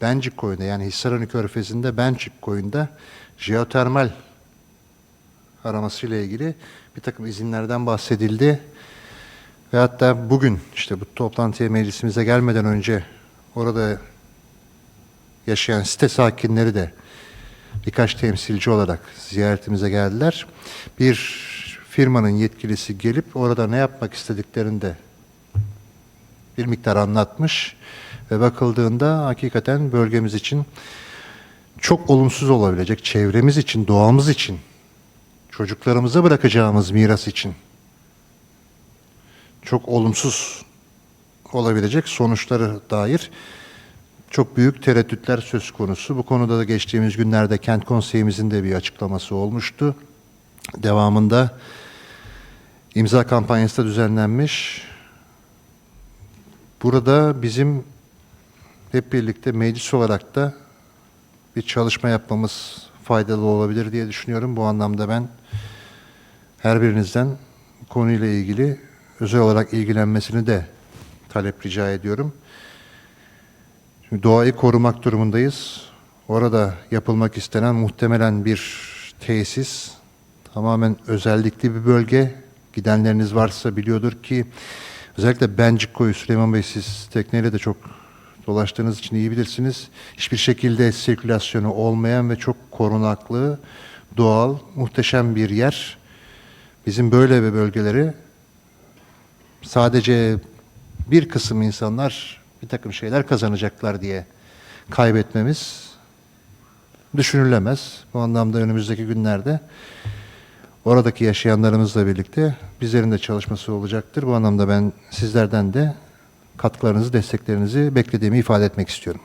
Bencik koyunda yani Hisarönü Körfezi'nde Bencik koyunda jeotermal aramasıyla ilgili bir takım izinlerden bahsedildi. Ve hatta bugün işte bu toplantıya meclisimize gelmeden önce orada yaşayan site sakinleri de birkaç temsilci olarak ziyaretimize geldiler. Bir firmanın yetkilisi gelip orada ne yapmak istediklerini de bir miktar anlatmış ve bakıldığında hakikaten bölgemiz için çok olumsuz olabilecek, çevremiz için, doğamız için, çocuklarımıza bırakacağımız miras için çok olumsuz olabilecek sonuçları dair çok büyük tereddütler söz konusu. Bu konuda da geçtiğimiz günlerde kent konseyimizin de bir açıklaması olmuştu. Devamında imza kampanyası da düzenlenmiş. Burada bizim hep birlikte meclis olarak da bir çalışma yapmamız faydalı olabilir diye düşünüyorum. Bu anlamda ben her birinizden konuyla ilgili özel olarak ilgilenmesini de talep rica ediyorum. Şimdi doğayı korumak durumundayız. Orada yapılmak istenen muhtemelen bir tesis tamamen özellikli bir bölge. Gidenleriniz varsa biliyordur ki özellikle Bencik Koyu Süleyman Bey siz tekneyle de çok dolaştığınız için iyi bilirsiniz. Hiçbir şekilde sirkülasyonu olmayan ve çok korunaklı, doğal, muhteşem bir yer. Bizim böyle bir bölgeleri sadece bir kısım insanlar bir takım şeyler kazanacaklar diye kaybetmemiz düşünülemez. Bu anlamda önümüzdeki günlerde oradaki yaşayanlarımızla birlikte bizlerin de çalışması olacaktır. Bu anlamda ben sizlerden de katkılarınızı, desteklerinizi beklediğimi ifade etmek istiyorum.